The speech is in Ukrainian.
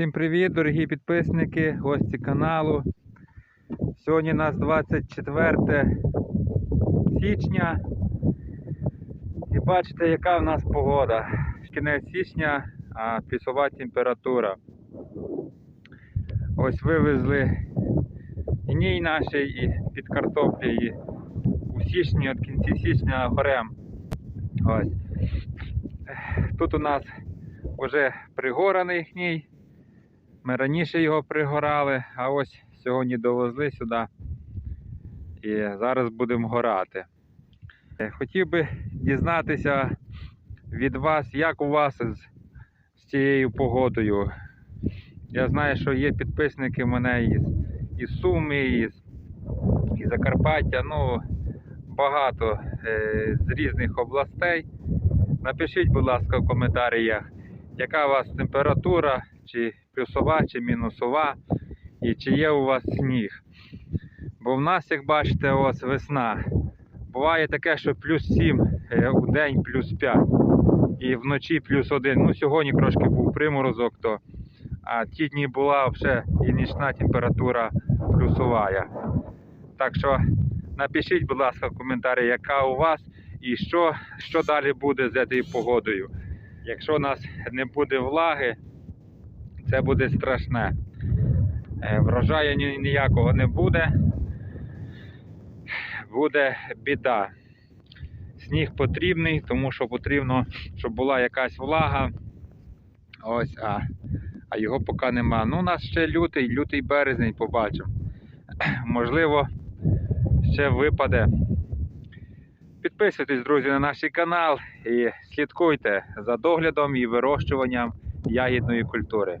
Всім привіт, дорогі підписники, гості каналу. Сьогодні у нас 24 січня. І бачите, яка в нас погода. Кінець січня, а плюсова температура. Ось вивезли гній наш і під картоплі у січні, от кінці січня горем. Ось. Тут у нас вже пригораний гній. Ми раніше його пригорали, а ось сьогодні довезли сюди і зараз будемо горати. Е, Хотів би дізнатися від вас, як у вас з, з цією погодою. Я знаю, що є підписники в мене із, із Суми, із, із Закарпаття, ну багато е, з різних областей. Напишіть, будь ласка, в коментарях, яка у вас температура, чи плюсова, чи мінусова, і чи є у вас сніг. Бо в нас, як бачите, ось весна. Буває таке, що плюс 7 е, у день плюс 5 і вночі плюс 1. Ну, сьогодні трошки був приморозок, то, а ті дні була вже і нічна температура плюсова. Так що напишіть, будь ласка, в коментарі, яка у вас і що, що далі буде з цією погодою. Якщо у нас не буде влаги, це буде страшне. Е, Врожаю ніякого не буде. Буде біда. Сніг потрібний, тому що потрібно, щоб була якась влага. Ось, а, а його поки нема. Ну, у нас ще лютий, лютий березень побачимо. Можливо, ще випаде. Підписуйтесь, друзі, на наш канал і слідкуйте за доглядом і вирощуванням ягідної культури.